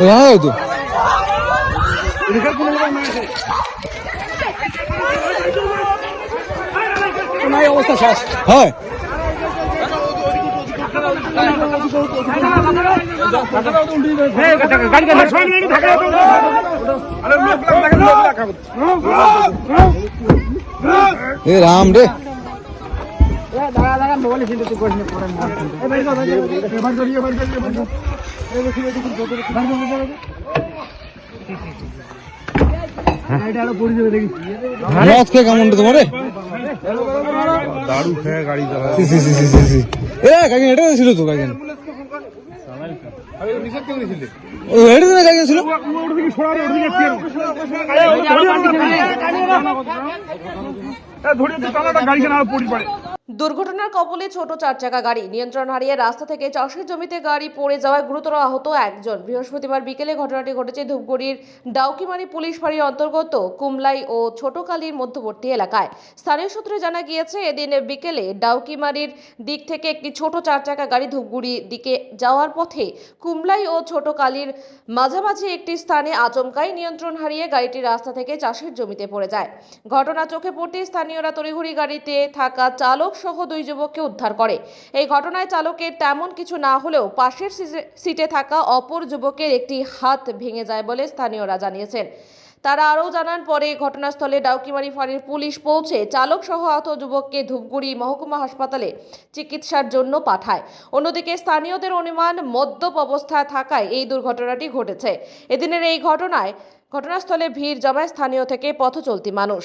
হ্যাঁ। তো। অবস্থা শেষ। হয়। এ রাম রে। মদ কেমন তোমারে দারু খেয়ে গাড়ি এ কাকিন এটা ছিল তো কাকিন ও গাড়ি কেনা পড়ি ছিল দুর্ঘটনার কবলে ছোট চার চাকা গাড়ি। নিয়ন্ত্রণ হারিয়ে রাস্তা থেকে চাষের জমিতে গাড়ি পড়ে যাওয়ায় গুরুতর আহত একজন। বৃহস্পতিবার বিকেলে ঘটনাটি ঘটেছে ধূপগুড়ির ডাউকিমারি পুলিশ ফাঁড়ির অন্তর্গত কুমলাই ও ছোটকালীর মধ্যবর্তী এলাকায়। স্থানীয় সূত্রে জানা গিয়েছে, এদিন বিকেলে ডাউকিমারির দিক থেকে একটি ছোট চার চাকা গাড়ি ধূপগুড়ি দিকে যাওয়ার পথে কুমলাই ও ছোটকালীর মাঝামাঝি একটি স্থানে আচমকাই নিয়ন্ত্রণ হারিয়ে গাড়িটি রাস্তা থেকে চাষের জমিতে পড়ে যায়। ঘটনা চোখে পড়তে স্থানীয়রা তড়িঘড়ি গাড়িতে থাকা চালক সহ দুই যুবককে উদ্ধার করে। এই ঘটনায় চালকের তেমন কিছু না হলেও পাশের সিটে থাকা অপর যুবকের একটি হাত ভেঙে যায় বলে স্থানীয়রা জানিয়েছেন। তারা আরও জানান, পরে ঘটনাস্থলে ডাউকিমারি ফাঁড়ির পুলিশ পৌঁছে চালক সহ আহত যুবককে ধূপগুড়ি মহকুমা হাসপাতালে চিকিৎসার জন্য পাঠায়। অন্যদিকে স্থানীয়দের অনুমান, মদ্যপ অবস্থায় থাকায় এই দুর্ঘটনাটি ঘটেছে। এদিনের এই ঘটনায়, ঘটনাস্থলে ভিড় জমায় স্থানীয় থেকে পথ চলতি মানুষ।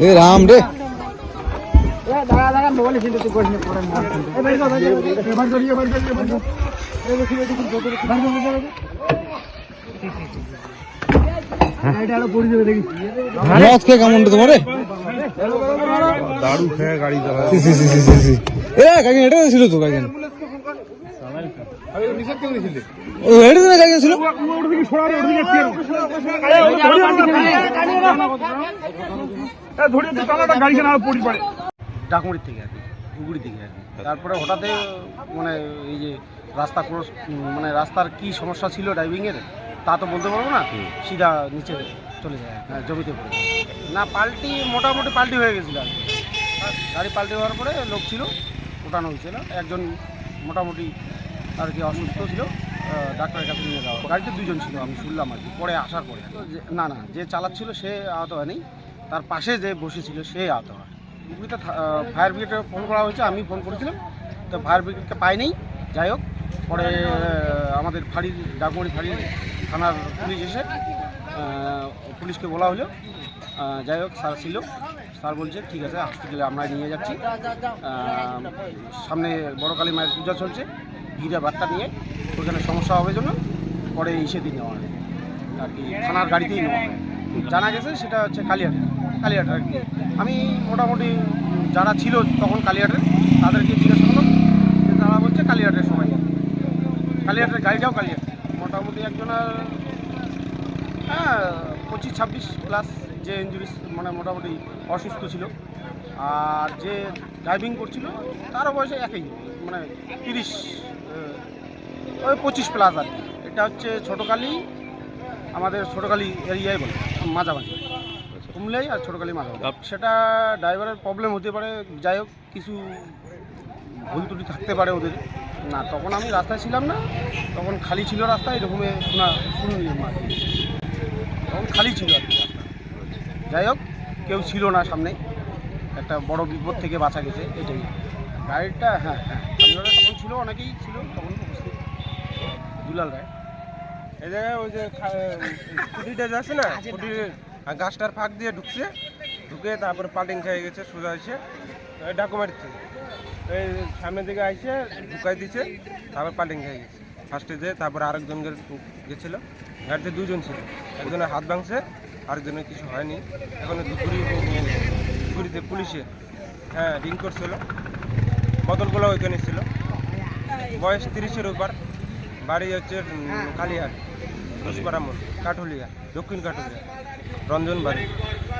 এ রাম রে। মদ খেয়ে কেমন রে দারু খেয়ে গাড়ি চালায় C C C C C C. এ কাকিন এটা ছিল তো কাকিন ও এটা তো কাকিন ছিল ডাকুড়ির থেকে আর কি থেকে আর কি। তারপরে হঠাৎ মানে এই যে রাস্তা ক্রস মানে রাস্তার কি সমস্যা ছিল ড্রাইভিংয়ের তা তো বলতে পারব না। সিধা নিচে চলে যায় হ্যাঁ, জমিতে পড়ে না পাল্টি মোটামুটি পাল্টি হয়ে গেছিল আর কি। আর গাড়ি পাল্টি হওয়ার পরে লোক ছিল ওঠানো হয়েছিল। একজন মোটামুটি আর কি অসুস্থ ছিল ডাক্তারের কাছে নিয়ে যাওয়া। গাড়িতে দুজন ছিল, আমি শুনলাম আর কি। পরে আসার পরে না না, যে চালাচ্ছিল সে আহত হয়নি। তার পাশে যে বসেছিল সে আহত হয়। হুগলিতে ফায়ার ব্রিগেডে ফোন করা হয়েছে, আমি ফোন করেছিলাম। তো ফায়ার ব্রিগেডকে পাইনি। যাই হোক, পরে আমাদের ফাঁড়ির, ডাকমড়ি ফাঁড়ির থানার পুলিশ এসে পুলিশকে বলা হলো। যাই হোক, স্যার ছিল। স্যার বলছে, ঠিক আছে হসপিটালে আমরা নিয়ে যাচ্ছি। সামনে বড় কালী মায়ের পূজা চলছে। গিরা বার্তা নিয়ে ওখানে সমস্যা হবে জন্য পরে এসে দিয়ে নেওয়া হয়। আর কি, থানার গাড়িতেই নেওয়া হয়। জানা গেছে সেটা হচ্ছে কালিয়াট কালিয়াট আর কি। আমি মোটামুটি যারা ছিল তখন কালিয়াটের, তাদেরকে জিজ্ঞাসা করলাম যে তারা বলছে কালিয়াটের সবাই। কালিয়াটের গাড়িটাও কালিয়াট। মোটামুটি একজনের হ্যাঁ পঁচিশ, ছাব্বিশ প্লাস যে ইঞ্জুরিস মানে মোটামুটি অসুস্থ ছিল। আর যে ড্রাইভিং করছিল, তারও বয়সে একই মানে তিরিশ ওই পঁচিশ প্লাস আর কি। এটা হচ্ছে ছোটোকালি আমাদের ছোটোকালি এরিয়ায় বলে মাঝামাঝি। কুমলাই আর ছোটোকালি মাঝামাঝি। সেটা ড্রাইভারের প্রবলেম হতে পারে যাই হোক কিছু ভুল ত্রুটি থাকতে পারে ওদের। না তখন আমি রাস্তায় ছিলাম না তখন খালি ছিল রাস্তা এরকমই শোনা আর তখন খালি ছিল আর কি রাস্তা। যাই হোক কেউ ছিল না সামনে একটা বড় বিপদ থেকে বাঁচা গেছে এটাই। গাড়িটা হ্যাঁ হ্যাঁ। স্থানীয়রা তখন ছিল অনেকেই ছিল তখন উপস্থিত। দুলাল রায়। এই জায়গায় ওই যে খুঁটিটা যাচ্ছে না খুঁটির গাছটার ফাঁক দিয়ে ঢুকছে। ঢুকে তারপরে পাল্টিং খেয়ে গেছে সোজা এসে ডাকু মারছে এই সামনের দিকে আইসে ঢুকাই দিছে তারপর পাল্টিং খেয়ে গেছে। ফার্স্টে যে তারপরে আরেকজন গেছিল। গাড়িতে দুজন ছিল। একজনের হাত ভাঙছে আরেকজনের কিছু হয়নি। এখন দুপুরি নিয়ে ধুপুরিতে পুলিশে হ্যাঁ রিং করছিল। বদলগুলো ওইখানে ছিল। বয়স তিরিশের উপর। বাড়ি হচ্ছে কালিয়ার মোড় কাঠুলিয়া, দক্ষিণ কাঠুলিয়া, রঞ্জন বাড়ি।